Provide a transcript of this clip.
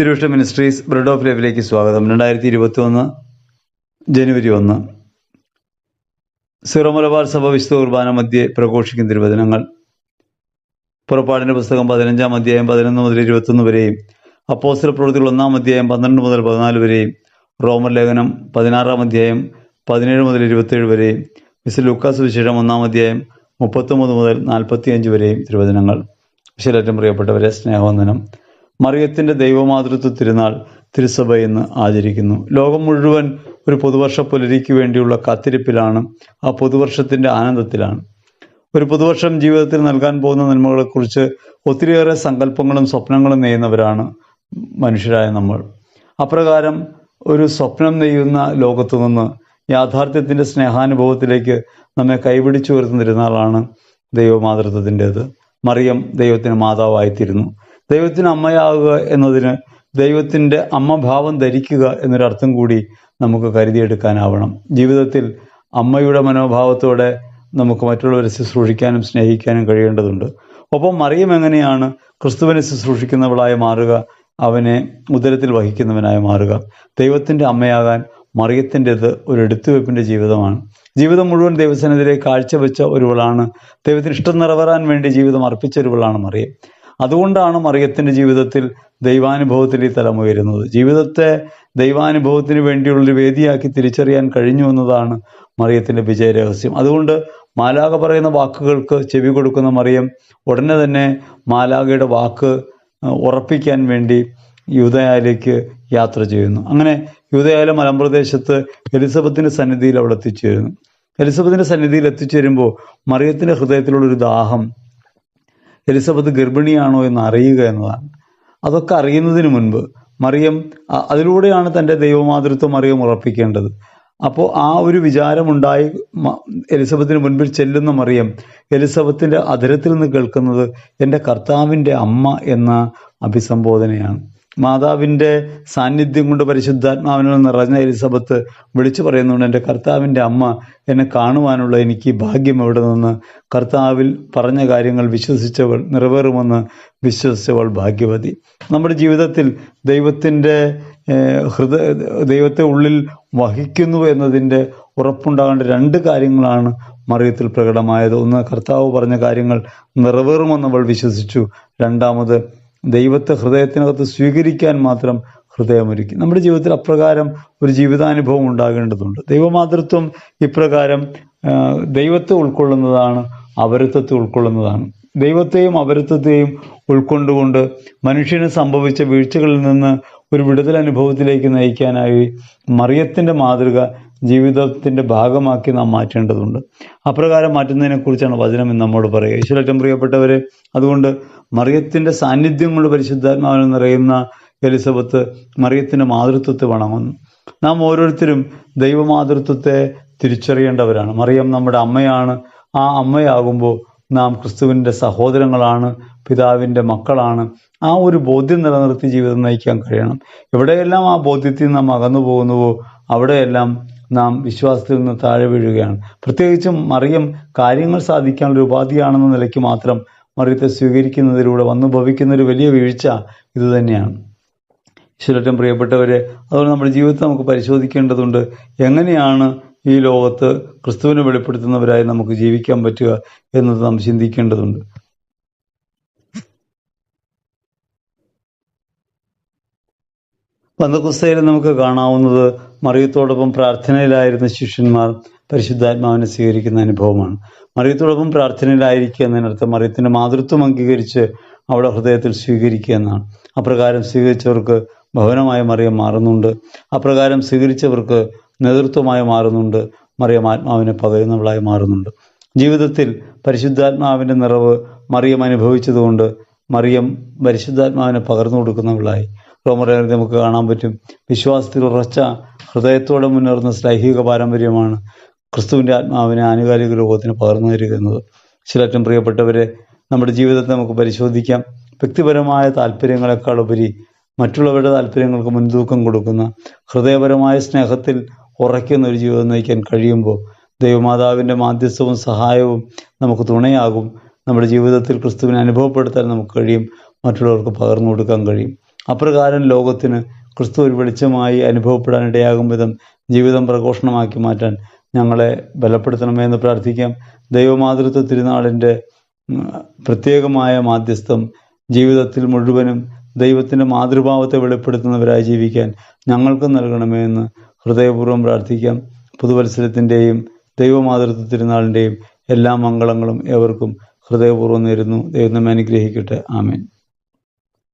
തിരുവിഷ്ട ministries bread of ലൈഫിലേക്ക് സ്വാഗതം. രണ്ടായിരത്തി ഇരുപത്തി ഒന്ന് ജനുവരി ഒന്ന്. സിറോ മലബാർ സഭ വിശുദ്ധ കുർബാന മധ്യേ പ്രഘോഷിക്കുന്ന തിരുവചനങ്ങൾ. പുറപ്പാടിന്റെ പുസ്തകം പതിനഞ്ചാം അധ്യായം പതിനൊന്ന് മുതൽ ഇരുപത്തൊന്ന് വരെയും അപ്പോസ്റ്റൽ പ്രവൃത്തികൾ ഒന്നാം അധ്യായം പന്ത്രണ്ട് മുതൽ പതിനാല് വരെയും റോമർ ലേഖനം പതിനാറാം അധ്യായം പതിനേഴ് മുതൽ ഇരുപത്തേഴ് വരെയും മിസ് ലുക്കാസ് വിശേഷം ഒന്നാം അധ്യായം മുപ്പത്തൊമ്പത് മുതൽ നാൽപ്പത്തിയഞ്ച് വരെയും തിരുവചനങ്ങൾ. വിശേഷഏറ്റവും പ്രിയപ്പെട്ടവരെ സ്നേഹവന്ദനം. മറിയത്തിന്റെ ദൈവമാതൃത്വ തിരുനാൾ തിരുസഭ ഇന്ന് ആചരിക്കുന്നു. ലോകം മുഴുവൻ ഒരു പുതുവർഷ പുലരിക്ക് വേണ്ടിയുള്ള കാത്തിരിപ്പിലാണ് ആ പുതുവർഷത്തിന്റെ ആനന്ദത്തിലാണ്. ഒരു പുതുവർഷം ജീവിതത്തിൽ നൽകാൻ പോകുന്ന നന്മകളെക്കുറിച്ച് ഒത്തിരിയേറെ സങ്കല്പങ്ങളും സ്വപ്നങ്ങളും നെയ്യുന്നവരാണ് മനുഷ്യരായ നമ്മൾ. അപ്രകാരം ഒരു സ്വപ്നം നെയ്യുന്ന ലോകത്തു നിന്ന് യാഥാർത്ഥ്യത്തിന്റെ സ്നേഹാനുഭവത്തിലേക്ക് നമ്മെ കൈപിടിച്ചു വരുത്തുന്ന തിരുനാളാണ് ദൈവമാതൃത്വത്തിന്റെത്. മറിയം ദൈവത്തിന് മാതാവായിത്തീരുന്നു. ദൈവത്തിന് അമ്മയാവുക എന്നതിന് ദൈവത്തിന്റെ അമ്മഭാവം ധരിക്കുക എന്നൊരർത്ഥം കൂടി നമുക്ക് കരുതിയെടുക്കാനാവണം. ജീവിതത്തിൽ അമ്മയുടെ മനോഭാവത്തോടെ നമുക്ക് മറ്റുള്ളവരെ ശുശ്രൂഷിക്കാനും സ്നേഹിക്കാനും കഴിയേണ്ടതുണ്ട്. ഒപ്പം മറിയം എങ്ങനെയാണ് ക്രിസ്തുവിനെ ശുശ്രൂഷിക്കുന്നവളായി മാറുക അവനെ ഉദരത്തിൽ വഹിക്കുന്നവനായി മാറുക? ദൈവത്തിന്റെ അമ്മയാകാൻ മറിയത്തിന്റെത് ഒരു എടുത്തുവെപ്പിന്റെ ജീവിതമാണ്. ജീവിതം മുഴുവൻ ദൈവസനത്തിലെ കാഴ്ചവെച്ച ഒരുവളാണ്. ദൈവത്തിന് ഇഷ്ടം നിറവേറാൻ വേണ്ടി ജീവിതം അർപ്പിച്ച ഒരുവളാണ് മറിയം. അതുകൊണ്ടാണ് മറിയത്തിന്റെ ജീവിതത്തിൽ ദൈവാനുഭവത്തിൽ ഈ തലം ഉയരുന്നത്. ജീവിതത്തെ ദൈവാനുഭവത്തിന് വേണ്ടിയുള്ളൊരു വേദിയാക്കി തിരിച്ചറിയാൻ കഴിഞ്ഞു എന്നതാണ് മറിയത്തിന്റെ വിജയരഹസ്യം. അതുകൊണ്ട് മാലാഖ പറയുന്ന വാക്കുകൾക്ക് ചെവി കൊടുക്കുന്ന മറിയം ഉടനെ തന്നെ മാലാഖയുടെ വാക്ക് ഉറപ്പിക്കാൻ വേണ്ടി യൂതയാലേക്ക് യാത്ര ചെയ്യുന്നു. അങ്ങനെ യൂതയായാലും മലമ്പ്രദേശത്ത് എലിസബത്തിന്റെ സന്നിധിയിൽ അവിടെ എത്തിച്ചേരുന്നു. എലിസബത്തിന്റെ സന്നിധിയിൽ എത്തിച്ചേരുമ്പോൾ മറിയത്തിന്റെ ഹൃദയത്തിലുള്ളൊരു ദാഹം എലിസബത്ത് ഗർഭിണിയാണോ എന്ന് അറിയുക എന്നതാണ്. അതൊക്കെ അറിയുന്നതിന് മുൻപ് മറിയം അതിലൂടെയാണ് തന്റെ ദൈവമാതൃത്വം മറിയം ഉറപ്പിക്കേണ്ടത്. അപ്പോൾ ആ ഒരു വിചാരമുണ്ടായി എലിസബത്തിന് മുൻപിൽ ചെല്ലുന്ന മറിയം എലിസബത്തിന്റെ അധരത്തിൽ നിന്ന് കേൾക്കുന്നത് എന്റെ കർത്താവിന്റെ അമ്മ എന്ന അഭിസംബോധനയാണ്. മാതാവിന്റെ സാന്നിധ്യം കൊണ്ട് പരിശുദ്ധാത്മാവിനുള്ള നിറഞ്ഞ എലിസബത്ത് വിളിച്ചു പറയുന്നുണ്ട് എന്റെ കർത്താവിന്റെ അമ്മ എന്നെ കാണുവാനുള്ള എനിക്ക് ഭാഗ്യം എവിടെ നിന്ന്? കർത്താവിൽ പറഞ്ഞ കാര്യങ്ങൾ വിശ്വസിച്ചവൾ നിറവേറുമെന്ന് വിശ്വസിച്ചവൾ ഭാഗ്യവതി. നമ്മുടെ ജീവിതത്തിൽ ദൈവത്തിന്റെ ഹൃദയ ദൈവത്തെ ഉള്ളിൽ വഹിക്കുന്നു എന്നതിന്റെ ഉറപ്പുണ്ടാകേണ്ട രണ്ട് കാര്യങ്ങളാണ് മറിയത്തിൽ പ്രകടമായത്. ഒന്ന് കർത്താവ് പറഞ്ഞ കാര്യങ്ങൾ നിറവേറുമെന്ന് അവൾ വിശ്വസിച്ചു. രണ്ടാമത് ദൈവത്തെ ഹൃദയത്തിനകത്ത് സ്വീകരിക്കാൻ മാത്രം ഹൃദയമൊരുക്കി നമ്മുടെ ജീവിതത്തിൽ അപ്രകാരം ഒരു ജീവിതാനുഭവം ഉണ്ടാകേണ്ടതുണ്ട്. ദൈവമാതൃത്വം ഇപ്രകാരം ദൈവത്തെ ഉൾക്കൊള്ളുന്നതാണ് അവരത്വത്തെ ഉൾക്കൊള്ളുന്നതാണ്. ദൈവത്തെയും അവരത്വത്തെയും ഉൾക്കൊണ്ടുകൊണ്ട് മനുഷ്യന് സംഭവിച്ച വീഴ്ചകളിൽ നിന്ന് ഒരു വിടുതൽ അനുഭവത്തിലേക്ക് നയിക്കാനായി മറിയത്തിന്റെ മാതൃക ജീവിതത്തിന്റെ ഭാഗമാക്കി നാം മാറ്റേണ്ടതുണ്ട്. അപ്രകാരം മാറ്റുന്നതിനെക്കുറിച്ചാണ് വചനം എന്ന് നമ്മോട് പറയുക. ഈശ്വരറ്റം പ്രിയപ്പെട്ടവരെ അതുകൊണ്ട് മറിയത്തിന്റെ സാന്നിധ്യം കൊണ്ട് പരിശുദ്ധാത്മാവിൽ നിറയുന്ന എലിസബത്ത് മറിയത്തിന്റെ മാതൃത്വത്തെ വണങ്ങുന്നു. നാം ഓരോരുത്തരും ദൈവമാതൃത്വത്തെ തിരിച്ചറിയേണ്ടവരാണ്. മറിയം നമ്മുടെ അമ്മയാണ്. ആ അമ്മയാകുമ്പോൾ നാം ക്രിസ്തുവിന്റെ സഹോദരങ്ങളാണ് പിതാവിന്റെ മക്കളാണ്. ആ ഒരു ബോധ്യം നിലനിർത്തി ജീവിതം നയിക്കാൻ കഴിയണം. എവിടെയെല്ലാം ആ ബോധ്യത്തിൽ നാം അകന്നു പോകുന്നുവോ അവിടെയെല്ലാം നാം വിശ്വാസത്തിൽ നിന്ന് താഴെ വീഴുകയാണ്. പ്രത്യേകിച്ചും മറിയം കാര്യങ്ങൾ സാധിക്കാനുള്ള ഉപാധിയാണെന്ന നിലയ്ക്ക് മാത്രം മറിയത്തെ സ്വീകരിക്കുന്നതിലൂടെ വന്നു ഭവിക്കുന്ന ഒരു വലിയ വീഴ്ച ഇതുതന്നെയാണ്. ഈശ്വരറ്റം പ്രിയപ്പെട്ടവരെ അതുകൊണ്ട് നമ്മുടെ ജീവിതത്തെ നമുക്ക് പരിശോധിക്കേണ്ടതുണ്ട് എങ്ങനെയാണ് ഈ ലോകത്ത് ക്രിസ്തുവിനെ വെളിപ്പെടുത്തുന്നവരായി നമുക്ക് ജീവിക്കാൻ പറ്റുക എന്നത് നാം ചിന്തിക്കേണ്ടതുണ്ട്. പന്തക്കുസ്തയിൽ നമുക്ക് കാണാവുന്നത് മറിയത്തോടൊപ്പം പ്രാർത്ഥനയിലായിരുന്ന ശിഷ്യന്മാർ പരിശുദ്ധാത്മാവിനെ സ്വീകരിക്കുന്ന അനുഭവമാണ്. മറിയത്തോടൊപ്പം പ്രാർത്ഥനയിലായിരിക്കുക എന്നതിനർത്ഥം മറിയത്തിന്റെ മാതൃത്വം അംഗീകരിച്ച് അവിടെ ഹൃദയത്തിൽ സ്വീകരിക്കുക എന്നാണ്. അപ്രകാരം സ്വീകരിച്ചവർക്ക് ഭവനമായി മറിയം മാറുന്നുണ്ട്. അപ്രകാരം സ്വീകരിച്ചവർക്ക് നേതൃത്വമായി മാറുന്നുണ്ട്. മറിയം ആത്മാവിനെ പകരുന്നവളായി മാറുന്നുണ്ട്. ജീവിതത്തിൽ പരിശുദ്ധാത്മാവിന്റെ നിറവ് മറിയം അനുഭവിച്ചതുകൊണ്ട് മറിയം പരിശുദ്ധാത്മാവിനെ പകർന്നു കൊടുക്കുന്നവളായി. റോമറയിൽ നമുക്ക് കാണാൻ പറ്റും. വിശ്വാസത്തിൽ ഉറച്ച ഹൃദയത്തോടെ മുന്നേറുന്ന സ്ലൈഹിക പാരമ്പര്യമാണ് ക്രിസ്തുവിന്റെ ആത്മാവിനെ ആനുകാലിക ലോകത്തിന് പകർന്നു തരികുന്നത് ചിലറ്റം പ്രിയപ്പെട്ടവരെ നമ്മുടെ ജീവിതത്തെ നമുക്ക് പരിശോധിക്കാം. വ്യക്തിപരമായ താല്പര്യങ്ങളെക്കാൾ ഉപരി മറ്റുള്ളവരുടെ താല്പര്യങ്ങൾക്ക് മുൻതൂക്കം കൊടുക്കുന്ന ഹൃദയപരമായ സ്നേഹത്തിൽ ഉറയ്ക്കുന്ന ഒരു ജീവിതം നയിക്കാൻ കഴിയുമ്പോൾ ദൈവമാതാവിന്റെ മാധ്യസ്ഥവും സഹായവും നമുക്ക് തുണയാകും. നമ്മുടെ ജീവിതത്തിൽ ക്രിസ്തുവിനെ അനുഭവപ്പെടുത്താൻ നമുക്ക് കഴിയും. മറ്റുള്ളവർക്ക് പകർന്നു കൊടുക്കാൻ കഴിയും. അപ്രകാരം ലോകത്തിന് ക്രിസ്തു ഒരു വെളിച്ചമായി അനുഭവപ്പെടാൻ ഇടയാകും വിധം ജീവിതം പ്രഘോഷണമാക്കി മാറ്റാൻ ഞങ്ങളെ ബലപ്പെടുത്തണമേ എന്ന് പ്രാർത്ഥിക്കാം. ദൈവമാതൃത്വ തിരുനാളിന്റെ പ്രത്യേകമായ മാധ്യസ്ഥം ജീവിതത്തിൽ മുഴുവനും ദൈവത്തിന്റെ മാതൃഭാവത്തെ വെളിപ്പെടുത്തുന്നവരായി ജീവിക്കാൻ ഞങ്ങൾക്ക് നൽകണമേ എന്ന് ഹൃദയപൂർവം പ്രാർത്ഥിക്കാം. പുതുവത്സരത്തിന്റെയും ദൈവമാതൃത്വ തിരുനാളിന്റെയും എല്ലാ മംഗളങ്ങളും ഏവർക്കും ഹൃദയപൂർവം നേരുന്നു. ദൈവം നമ്മെ അനുഗ്രഹിക്കട്ടെ. ആമേൻ.